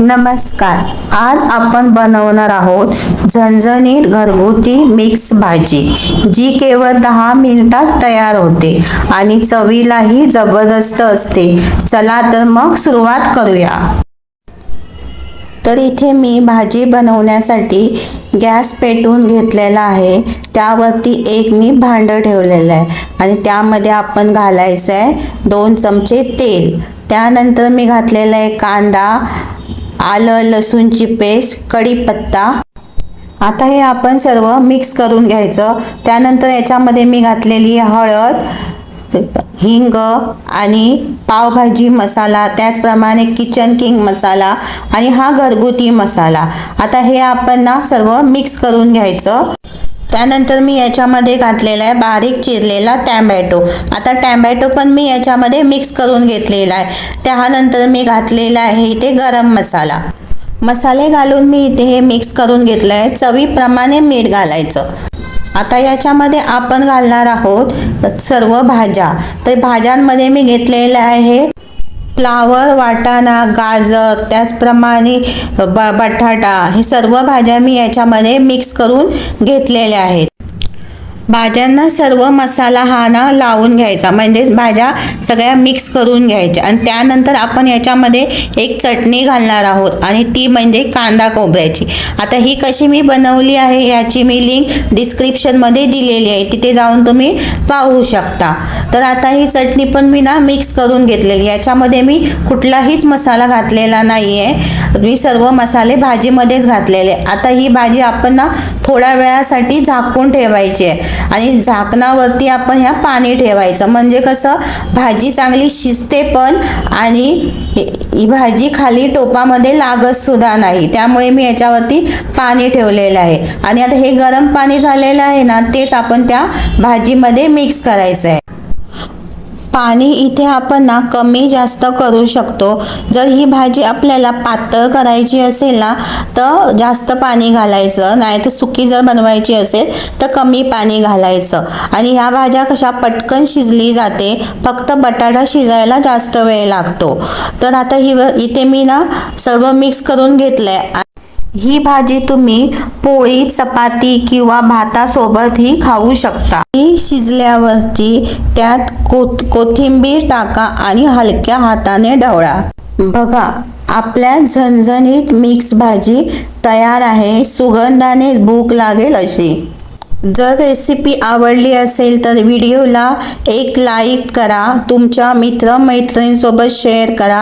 नमस्कार. आज आपण बनवणार आहोत झणझणीत घरगुती मिक्स भाजी जी केवळ दहा मिनिटात तयार होते आणि चवीलाही जबरदस्त असते. चला तर मग सुरुवात करूया. तर इथे मी भाजी बनवण्यासाठी गॅस पेटवून घेतलेला आहे. त्यावरती एक मी भांडं ठेवलेलं आहे आणि त्यामध्ये आपण घालायचं आहे दोन चमचे तेल. त्यानंतर मी घातलेला आहे कांदा आलं लसूणची पेस्ट कढीपत्ता. आता हे आपण सर्व मिक्स करून घ्यायचं. त्यानंतर याच्यामध्ये मी घातलेली हळद हिंग आणि पावभाजी मसाला त्याचप्रमाणे किचन किंग मसाला आणि हा घरगुती मसाला. आता हे आपण ना सर्व मिक्स करून घ्यायचं. त्यानंतर मी याच्यामध्ये घातलेला आहे बारीक चिरलेला टॅमॅटो. आता टॅमॅटो पण मी याच्यामध्ये मिक्स करून घेतलेला आहे. त्यानंतर मी घातलेला आहे इथे गरम मसाला. मसाले घालून मी इथे हे मिक्स करून घेतलं आहे. चवीप्रमाणे मीठ घालायचं. आता याच्यामध्ये आपण घालणार आहोत सर्व भाज्या. तर भाज्यांमध्ये मी घेतलेलं आहे फ्लावर वाटाणा गाजर त्याचप्रमाणे ब बटाटा हे सर्व भाज्या मी याच्यामध्ये मिक्स करून घेतलेल्या आहेत. भाज्यांना सर्व मसाला हा ना लावून घ्यायचा. म्हणजेच भाज्या सगळ्या मिक्स करून घ्यायच्या. आणि त्यानंतर आपण याच्यामध्ये एक चटणी घालणार आहोत. आणि ती म्हणजे कांदा खोबऱ्याची आता ही कशी मी बनवली आहे याची मी लिंक डिस्क्रिप्शनमध्ये दिलेली आहे. तिथे जाऊन तुम्ही पाहू शकता. तर आता ही चटणी पण मी ना मिक्स करून घेतलेली. याच्यामध्ये मी कुठलाहीच मसाला घातलेला नाही आहे मी सर्व मसाले भाजीमध्येच घातलेले. आता ही भाजी आपण ना थोड्या वेळासाठी झाकून ठेवायची. आहे आणि झाकणावरती आपण ह्या पाणी ठेवायचं. म्हणजे कसं? भाजी चांगली शिजते पण आणि ही भाजी खाली टोपामध्ये लागत सुद्धा नाही. त्यामुळे मी याच्यावरती पाणी ठेवलेलं आहे. आणि आता हे गरम पाणी झालेलं आहे ना तेच आपण त्या भाजीमध्ये मिक्स करायचं आहे पाणी इथे आपण ना कमी जास्त करू शकतो. जर ही भाजी आपल्याला पातळ करायची असेल ना तर जास्त पाणी घालायचं. नाही तर सुकी जर बनवायची असेल तर कमी पाणी घालायचं. आणि ह्या भाज्या कशा पटकन शिजली जाते फक्त बटाटा शिजायला जास्त वेळ लागतो. तर आता ही इथे मी ना सर्व मिक्स करून घेतलं आहे ही भाजी तुम्ही पोळी चपाती किंवा भातासोबतही खाऊ शकता. ही शिजल्यावरती त्यात कोथ कोथिंबीर टाका आणि हलक्या हाताने ढवळा. बघा आपल्या झणझणीत मिक्स भाजी तयार आहे सुगंधाने भूक लागेल अशी. जर रेसिपी आवडली असेल तर व्हिडिओला एक लाईक करा तुमच्या मित्रमैत्रिणींसोबत शेअर करा.